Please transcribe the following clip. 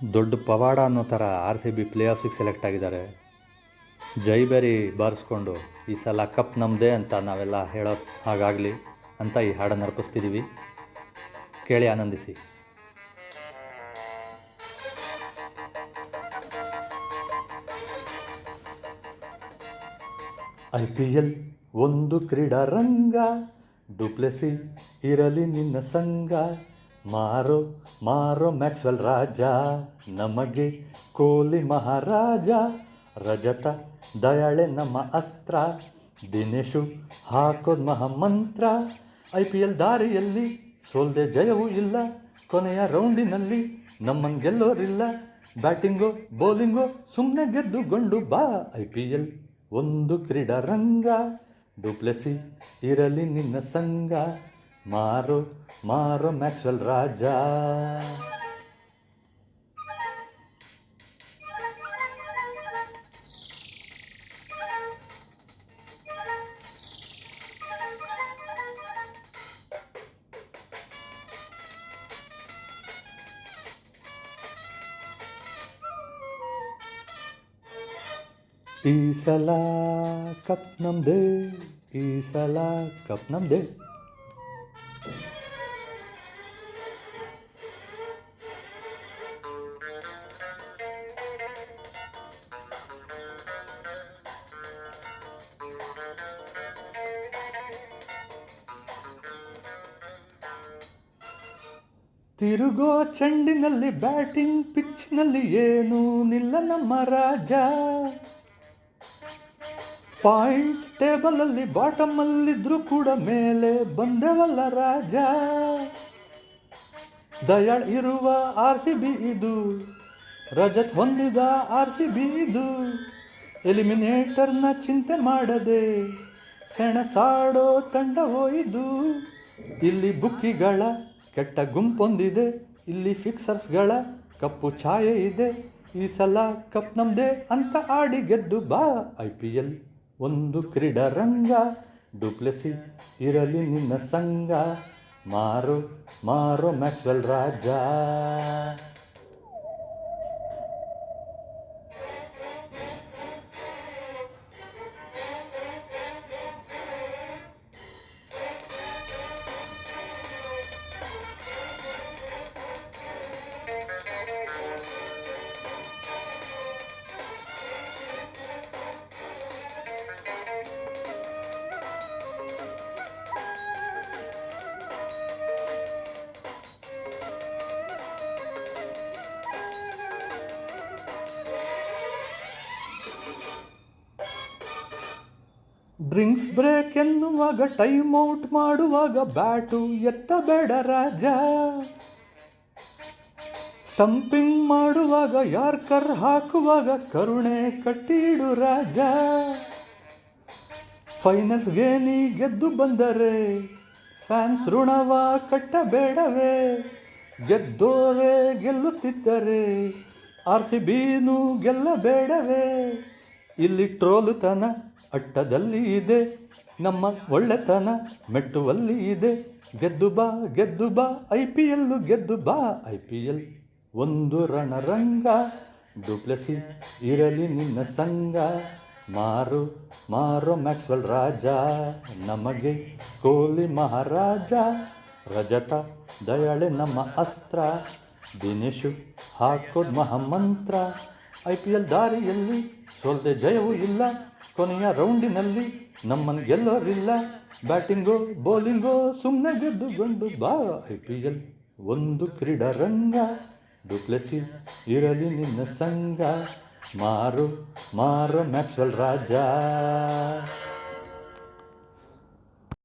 ದೊಡ್ಡ ಪವಾಡ ಅನ್ನೋ ಥರ ಆರ್ ಸಿ ಬಿ ಪ್ಲೇ ಆಫ್ಸಿಗೆ ಸೆಲೆಕ್ಟ್ ಆಗಿದ್ದಾರೆ. ಜೈಬೇರಿ ಬಾರಿಸ್ಕೊಂಡು ಈ ಸಲ ಕಪ್ ನಮ್ಮದೇ ಅಂತ ನಾವೆಲ್ಲ ಹೇಳೋ ಹಾಗಾಗಲಿ ಅಂತ ಈ ಹಾಡನ್ನು ಅರ್ಪಿಸ್ತಿದ್ದೀವಿ. ಕೇಳಿ ಆನಂದಿಸಿ. ಐ ಪಿ ಎಲ್ ಒಂದು ಕ್ರೀಡಾ ರಂಗ ಡುಪ್ಲೆಸಿ ಇರಲಿ ನಿನ್ನ ಸಂಗ ಮಾರೋ ಮಾರೋ ಮ್ಯಾಕ್ಸ್ವೆಲ್ ರಾಜ, ನಮಗೆ ಕೋಲಿ ಮಹಾರಾಜ, ರಜತ, ದಯಾಳೆ ನಮ್ಮ ಅಸ್ತ್ರ, ದಿನೇಶು ಹಾಕೋದ್ ಮಹಾಮಂತ್ರ, ಐ ಪಿ ಎಲ್ ದಾರಿಯಲ್ಲಿ ಸೋಲ್ದೆ ಜಯವೂ ಇಲ್ಲ, ಕೊನೆಯ ರೌಂಡಿನಲ್ಲಿ ನಮ್ಮನ್ನು ಗೆಲ್ಲೋರಿಲ್ಲ, ಬ್ಯಾಟಿಂಗು, ಬೌಲಿಂಗು ಸುಮ್ಮನೆ ಗೆದ್ದುಗೊಂಡು ಬಾ, ಐ ಪಿ ಎಲ್ ಒಂದು ಕ್ರೀಡಾರಂಗ, ಡುಪ್ಲೆಸಿ ಇರಲಿ ನಿನ್ನ ಸಂಗ ಮಾರೋ ಮಾರೋ ಮ್ಯಾಕ್ಸ್ವೆಲ್ ರಾಜ ಈ ಸಲ ಕಪ್ ನಮ್ದೇ ಈ ಸಲ ತಿರುಗೋ ಚೆಂಡಿನಲ್ಲಿ ಬ್ಯಾಟಿಂಗ್ ಪಿಚ್ನಲ್ಲಿ ಏನೂ ನಿಲ್ಲ ನಮ್ಮ ರಾಜ. ಪಾಯಿಂಟ್ಸ್ ಟೇಬಲಲ್ಲಿ ಬಾಟಮಲ್ಲಿದ್ರೂ ಕೂಡ ಮೇಲೆ ಬಂದೆವಲ್ಲ ರಾಜ. ದಯಾಳ್ ಇರುವ ಆರ್ ಸಿ ಬಿ ಇದು, ರಜತ್ ಹೊಂದಿದ ಆರ್ ಸಿ ಬಿ ಇದು. ಎಲಿಮಿನೇಟರ್ನ ಚಿಂತೆ ಮಾಡದೆ ಸೆಣಸಾಡೋ ತಂಡ ಹೋಯಿದು ಇಲ್ಲಿ ಬುಕ್ಕಿಗಳ ಕೆಟ್ಟ ಗುಂಪೊಂದಿದೆ, ಇಲ್ಲಿ ಫಿಕ್ಸರ್ಸ್ಗಳ ಕಪ್ಪು ಛಾಯೆ ಇದೆ, ಈ ಸಲ ಕಪ್ ನಮ್ದೇ ಅಂತ ಆಡಿ ಗೆದ್ದು ಬಾ ಐ ಪಿ ಎಲ್. ಒಂದು ಕ್ರೀಡಾರಂಗ, ಡುಪ್ಲೆಸಿ ಇರಲಿ ನಿನ್ನ ಸಂಘ, ಮಾರು ಮಾರು ಮ್ಯಾಕ್ಸ್ವೆಲ್ ರಾಜ. ಡ್ರಿಂಕ್ಸ್ ಬ್ರೇಕ್ ಎನ್ನುವಾಗ ಟೈಮ್ ಔಟ್ ಮಾಡುವಾಗ ಬ್ಯಾಟು ಎತ್ತಬೇಡ ರಾಜ. ಸ್ಟಂಪಿಂಗ್ ಮಾಡುವಾಗ ಯಾರ್ಕರ್ ಹಾಕುವಾಗ ಕರುಣೆ ಕಟ್ಟಿಡು ರಾಜ. ಫೈನಲ್ಸ್ಗೆ ನೀ ಗೆದ್ದು ಬಂದರೆ ಫ್ಯಾನ್ಸ್ ಋಣವ ಕಟ್ಟಬೇಡವೇ. ಗೆದ್ದೋರೆ ಗೆಲ್ಲುತ್ತಿದ್ದರೆ ಆರ್ ಸಿ ಬಿನೂ ಗೆಲ್ಲಬೇಡವೇ. ಇಲ್ಲಿ ಟ್ರೋಲುತನ ಅಟ್ಟದಲ್ಲಿ ಇದೆ. ನಮ್ಮ ಒಳ್ಳೆತನ ಮೆಟ್ಟುವಲ್ಲಿ ಇದೆ. ಗೆದ್ದು ಬಾ ಗೆದ್ದು ಬಾ, ಐ ಪಿ ಎಲ್ಲು ಗೆದ್ದು ಬಾ, ಐ ಪಿ ಎಲ್ ಒಂದು ರಣರಂಗ. ಡುಪ್ಲೆಸಿ ಇರಲಿ ನಿನ್ನ ಸಂಘ. ಮಾರು, ಮಾರೋ ಮ್ಯಾಕ್ಸ್ವೆಲ್ ರಾಜ. ನಮಗೆ ಕೋಲಿ ಮಹಾರಾಜ. ರಜತ, ದಯಾಳೆ ನಮ್ಮ ಅಸ್ತ್ರ. ದಿನೇಶು ಹಾಕೋದ್ ಮಹಾಮಂತ್ರ. ಐ ಪಿ ಎಲ್ ದಾರಿಯಲ್ಲಿ ಸೋಲ್ದೆ ಜಯವೂ ಇಲ್ಲ. ಕೊನೆಯ ರೌಂಡಿನಲ್ಲಿ ನಮ್ಮನ್ನು ಗೆಲ್ಲೋರಿಲ್ಲ ಬ್ಯಾಟಿಂಗೋ, ಬೌಲಿಂಗು ಸುಮ್ಮನೆ ಗೆದ್ದುಕೊಂಡು ಬಾ. ಐ ಪಿ ಎಲ್ ಒಂದು ಕ್ರೀಡಾ ರಂಗ. ಡುಪ್ಲೆಸಿ ಇರಲಿ ನಿನ್ನ ಸಂಘ. ಮಾರು ಮಾರು ಮ್ಯಾಕ್ಸ್ವೆಲ್ ರಾಜ.